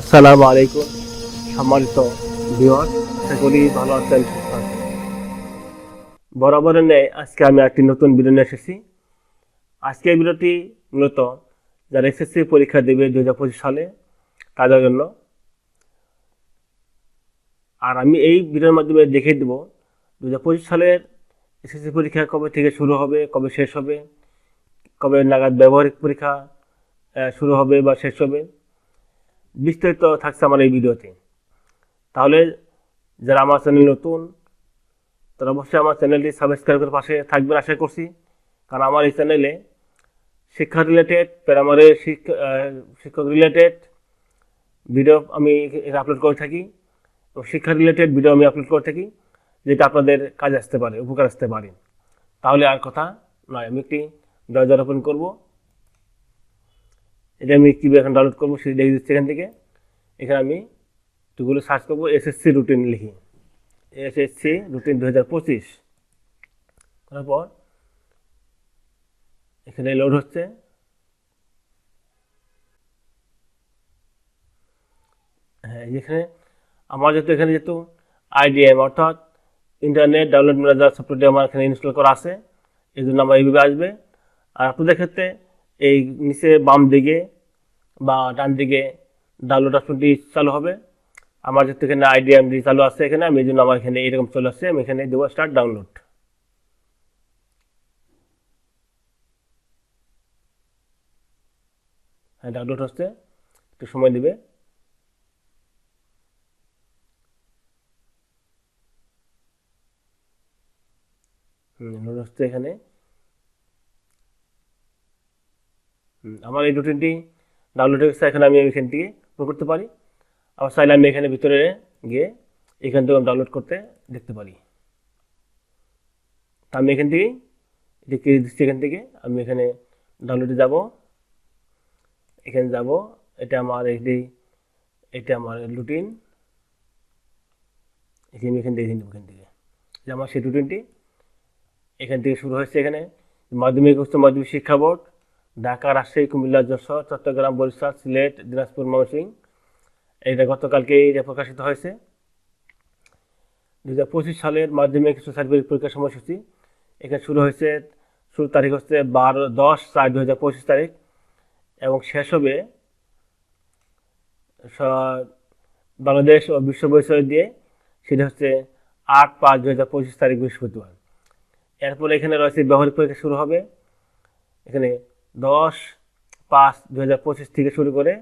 আসসালামু আলাইকুম, সম্মানিত আশা করি ভালো আছেন বরাবরের ন্যায় আজকে আমি একটি নতুন নিয়ে এসেছি। আজকের ভিডিওটি মূলত যারা এসএসসি পরীক্ষা দেবে দু হাজার পঁচিশ সালে, তাদের জন্য। আর আমি এই ভিডিওর মাধ্যমে দেখিয়ে দেবো দু হাজার পঁচিশ সালের এসএসসি পরীক্ষা কবে থেকে শুরু হবে, কবে শেষ হবে, কবে নাগাদ ব্যবহারিক পরীক্ষা শুরু হবে বা শেষ হবে। বিস্তারিত থাকছে আমার এই ভিডিওতে। তাহলে যারা আমার চ্যানেল নতুন, তারা অবশ্যই আমার চ্যানেলটি সাবস্ক্রাইব করে পাশে থাকবেন আশা করছি। কারণ আমার এই চ্যানেলে শিক্ষা রিলেটেড প্রাইমারি শিক্ষা শিক্ষক রিলেটেড ভিডিও আমি আপলোড করে থাকি এবং শিক্ষা রিলেটেড ভিডিও আমি আপলোড করে থাকি, যেটা আপনাদের কাজে আসতে পারে, উপকার আসতে পারে। তাহলে আর কথা নয়, আমি একটি ব্রাউজার রোপণ করব। এটা আমি কীভাবে এখন ডাউনলোড করব সেটা দেখে দিচ্ছি এখান থেকে। এখানে আমি গুগলে সার্চ করব এসএসসি রুটিন লিখি। এসএসসি রুটিন দু হাজার পঁচিশ। করার পর এখানে লোড হচ্ছে। হ্যাঁ এখানে আমার যেহেতু এখানে যেহেতু আইডিএম অর্থাৎ ইন্টারনেট ডাউনলোড ম্যানেজার সফটওয়্যারটি আমার এখানে ইনস্টল করা আছে এই জন্য আমার এইভাবে আসবে। আর আপনাদের ক্ষেত্রে এই নিচে বাম দিকে বা ডান দিকে ডাউনলোড অপশনটি চালু হবে। আমার যেহেতু এখানে আইডিএমডি চালু আছে এখানে, আমি এই জন্য আমার এখানে এরকম চলে আসছে, আমি এখানে দেবো স্টার্ট ডাউনলোড হ্যাঁ ডাউনলোড হচ্ছে, একটু সময় দিবে। হচ্ছে এখানে। আমার এই রুটিনটি ডাউনলোড হয়ে গেছে, এখন আমি এখান থেকে ওপেন করতে পারি। আবার চাইলে আমি এখানে ভিতরে গিয়ে এখান থেকে ডাউনলোড করতে দেখতে পারি। তা আমি এখান থেকে দেখে দিচ্ছি, এখান থেকে আমি এখানে ডাউনলোডে যাব। এখানে যাব, এটা আমার এটি এটা আমার রুটিন এখানে এখান থেকে নেব, এখান থেকে। যে আমার সেই রুটিনটি এখান থেকে শুরু হয়েছে এখানে। মাধ্যমিক, উচ্চ মাধ্যমিক শিক্ষা বোর্ড। ঢাকা রাজশাহী, কুমিল্লা, যশোর, চট্টগ্রাম, বরিশাল, সিলেট, দিনাজপুর, ময়মনসিংহ। এটা গতকালকে এটা প্রকাশিত হয়েছে। দু হাজার পঁচিশ সালের মাধ্যমিক সার্টিফিকেট পরীক্ষার সময়সূচি। এখানে শুরু হয়েছে শুরু তারিখ হচ্ছে বারো দশ চার দু হাজার পঁচিশ তারিখ এবং শেষ হবে বাংলাদেশ ও বিশ্ব পরিচয় দিয়ে। সেটা হচ্ছে আট পাঁচ দু হাজার পঁচিশ তারিখ বৃহস্পতিবার। এরপরে এখানে রয়েছে ব্যবহারিক পরীক্ষা শুরু হবে। এখানে দশ পাঁচ দু হাজার পঁচিশ থেকে শুরু করে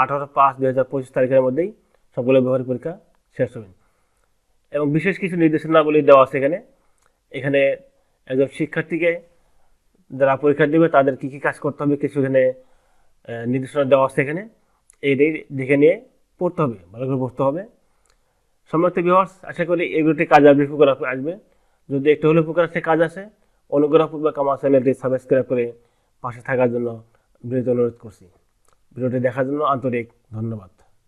আঠারো পাঁচ দু হাজার পঁচিশ তারিখের মধ্যেই সবগুলো ব্যবহারিক পরীক্ষা শেষ হবে। এবং বিশেষ কিছু নির্দেশনাগুলি দেওয়া আছে এখানে। এখানে একজন শিক্ষার্থীকে যারা পরীক্ষা দেবে, তাদের কী কী কাজ করতে হবে, কিছু এখানে নির্দেশনা দেওয়া আছে এখানে। এইটাই দেখে নিয়ে পড়তে হবে, ভালো করে পড়তে হবে। সম্মানিত বিহার্স আশা করি এগুলোতে কাজ আসবে উপকার আসবে। যদি একটু হলে উপকার আসে, কাজ আসে, অনুগ্রহপূর্বক আমার চ্যানেলটি সাবস্ক্রাইব করে পাশে থাকার জন্য বিনীত অনুরোধ করছি। ভিডিওটি দেখার জন্য আন্তরিক ধন্যবাদ।